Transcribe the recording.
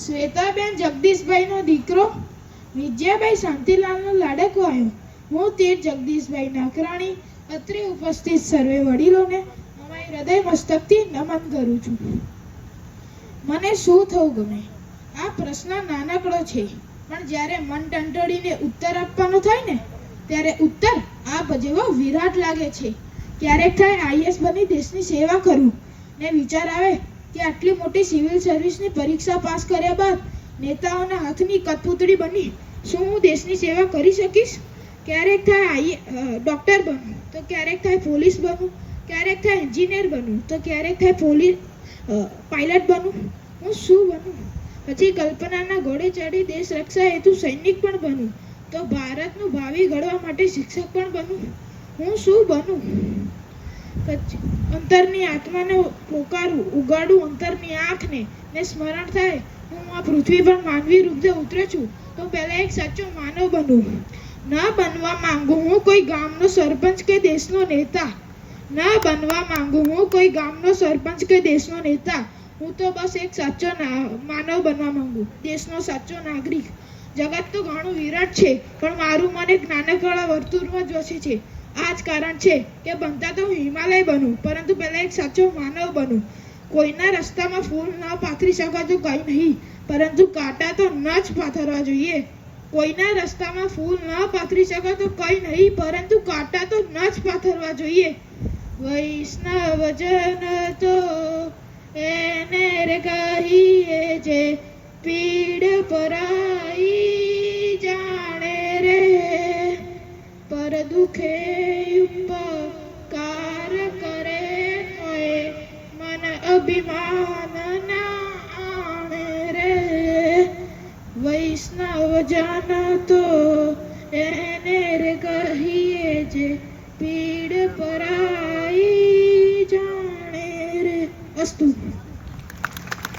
શ્વેતાબેન જગદીશભાઈનો દીકરો વિજયાભાઈ શાંતિલાલનો લાડકો આવ્યો હું તે જગદીશભાઈ નાકરાણી અત્રે ઉપસ્થિત સર્વે વડીલોને અમારી હૃદય મસ્તકથી નમન કરું છું. મને શું થવું ગમે? આ પ્રશ્ન નાનકડો છે, પણ જ્યારે મન ટંટોળીને ઉત્તર આપવાનો થાય ને, ત્યારે ઉત્તર આ જેવો વિરાટ લાગે છે. ક્યારેક થાય, આઈએસ બની દેશની સેવા કરું, ને વિચાર આવે કે આટલી મોટી સિવિલ સર્વિસની પરીક્ષા પાસ કર્યા બાદ નેતાઓના હાથની કઠપૂતળી બની. શું હું દેશની સેવા કરી શકીશ? ક્યારેક થાય આઈ ડૉક્ટર બનું, તો ક્યારેક થાય પોલીસ બનું, ક્યારેક થાય એન્જિનિયર બનું, તો ક્યારેક થાય પોલીસ પાયલટ બનું. હું શું બનું? પછી કલ્પનાના ઘોડે ચડી દેશ રક્ષા હેતુ સૈનિક પણ બનું, તો ભારતનું ભાવિ ઘડવા માટે શિક્ષક પણ બનું. હું શું બનું? અંતરની આત્માને પોકારું ઉગાડું અંતરની આંખને ને સ્મરણ થાય. હું આ પૃથ્વી પર માનવી રૂપે ઉતરે છું તો પહેલા એક સાચો માનવ બનું ન બનવા માંગુ હું કોઈ ગામનો સરપંચ કે દેશનો નેતા. ન બનવા માંગુ હું કોઈ ગામનો સરપંચ કે દેશનો નેતા. હું તો બસ એક સાચો માનવ બનવા માંગુ, દેશનો સાચો નાગરિક. જગત તો ઘણું વિરાટ છે, પણ મારું મન એક નાનકડા વર્તુળમાં જ વસે છે. આ જ કારણ છે કે બનતા તો હિમાલય બનું, પરંતુ પહેલાં એક સાચો માનવ બનું. કોઈના રસ્તામાં ફૂલ ન પાથરી શકાતું કંઈ નહીં, પરંતુ કાંટા તો ન જ પાથરવા જોઈએ. કોઈના રસ્તામાં ફૂલ ન પાથરી શકાતું કંઈ નહીં, પરંતુ કાંટા તો ન જ પાથરવા જોઈએ. વૈષ્ણવજન તો એને રે કહીએ જે પીડ પરાઈ જાણે રે, પર દુખે અભિમાન ના આણે રે, વૈષ્ણવ જન તો એને રે કહીએ જે પીડ પરાઈ જાણે રે. અસ્તુ.